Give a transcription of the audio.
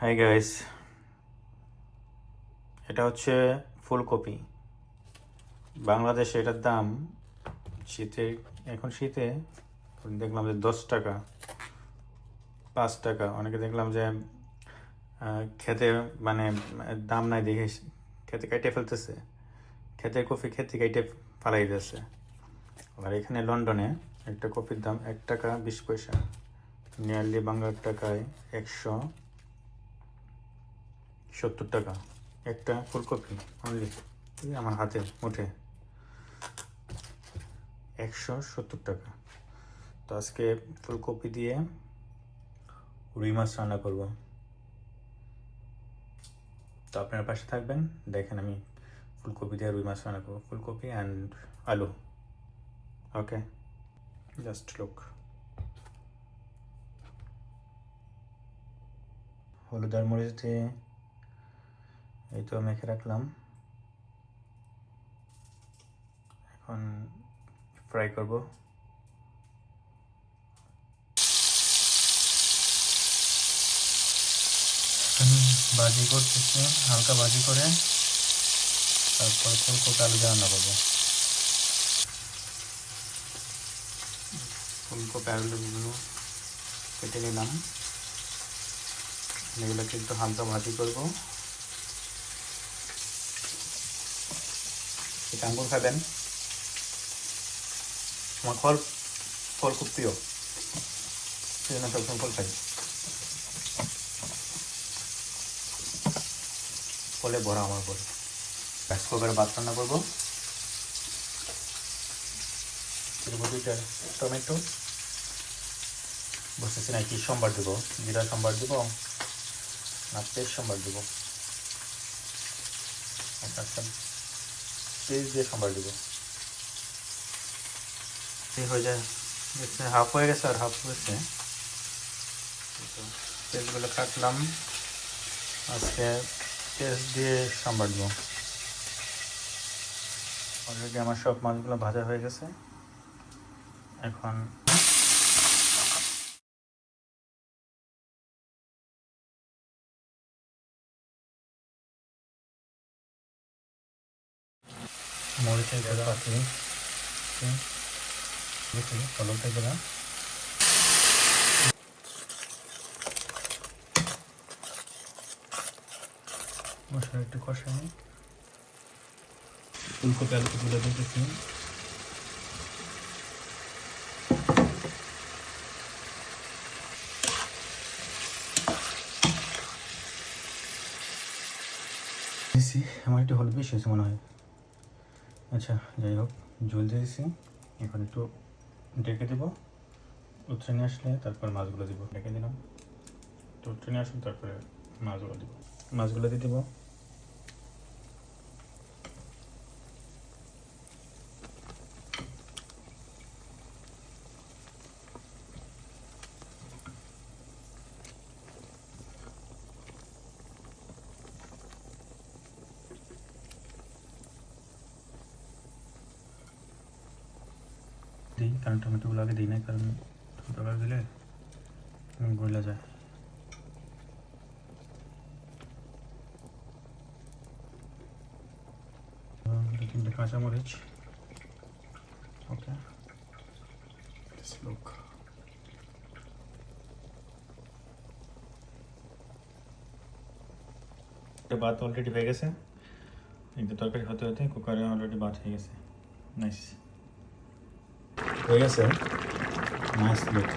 Hi guys এটা হচ্ছে ফুলকপি। বাংলাদেশে এটার দাম শীতে, এখন শীতে দেখলাম যে দশ টাকা, পাঁচ টাকা। অনেকে দেখলাম যে খেতে মানে দাম নাই দেখে খেতে কেটে ফেলতেছে। খেতে কপি খেতে কেটে ফালাই দিতেছে। আর এখানে লন্ডনে একটা কপির দাম এক টাকা বিশ পয়সা। নিয়ারলি বাংলার টাকায় একশো। সত্তর টাকা। একটা ফুলকপি অনলি। আমার হাতে মুঠে। একশো সত্তর টাকা। তো আজকে ফুলকপি দিয়ে রুই মাছ রান্না করব। তো আপনার পাশে থাকবেন। দেখেন আমি ফুলকপি দিয়ে রুই মাছ রান্না করব। ফুলকপি অ্যান্ড আলু। ওকে? জাস্ট লুক হলুদ আর মরিচ দিয়ে এই তো মেখে রাখলাম। এখন ফ্রাই করব। ভাজি করতেছি, হালকা ভাজি করে। তারপর ফুলকপি আলু দিয়ে রান্না করব। ফুলকপি আলুগুলো কেটে নিলাম। এগুলোকে একটু হালকা ভাজি করব। এটা আঙ্গুর খাবেন। আমার ফল ফল খুব প্রিয়। সেই জন্য সবসময় ফল খাই। ফলে ভরা আমার ফল। রাইস কুকারে ভাত রান্না করব। দুইটা টমেটো। বসেছি না কি সোমবার দেবো। জিরা সোমবার দেবো না পেস্ট সোমবার দেবো। আচ্ছা আচ্ছা। পেস্ট দিয়ে সাম্বার দিব। হয়ে যায় দেখছে হাফ হয়ে গেছে আর হাফ হয়েছে। পেঁয়াজগুলো কাটলাম। আজকে পেঁয়াজ দিয়ে সাম্বার দিব। অলরেডি আমার সব মাছগুলো ভাজা হয়ে গেছে। এখন মরিচের গুঁড়া আছে দেখি হলুদের গুঁড়া মশলা একটু কষাই ফুলকপি আলু তুলে দিতেছি আমার একটু হলুদ বেশি হয়েছে মনে হয়। আচ্ছা যাই হোক জল দিয়েছি এখন একটু ডেকে দেবো। উত্তরে নিয়ে আসলে তারপর মাছগুলো দিব। ডেকে দিলাম তো উত্তরে নিয়ে আসুন, তারপরে মাছগুলো দিব। মাছগুলো দিয়ে দেবো। কারণ টমেটোগুলো আগে দিই না কারণ টমেটো আগে দিলে গলে যায় দু তিনটে কাঁচামরিচ ওকে লুক ভাত অলরেডি হয়ে গেছে কিন্তু তরকারি হতে হতে কুকারে অলরেডি ভাত হয়ে গেছে নাইস হয়ে গেছে নাইস লুক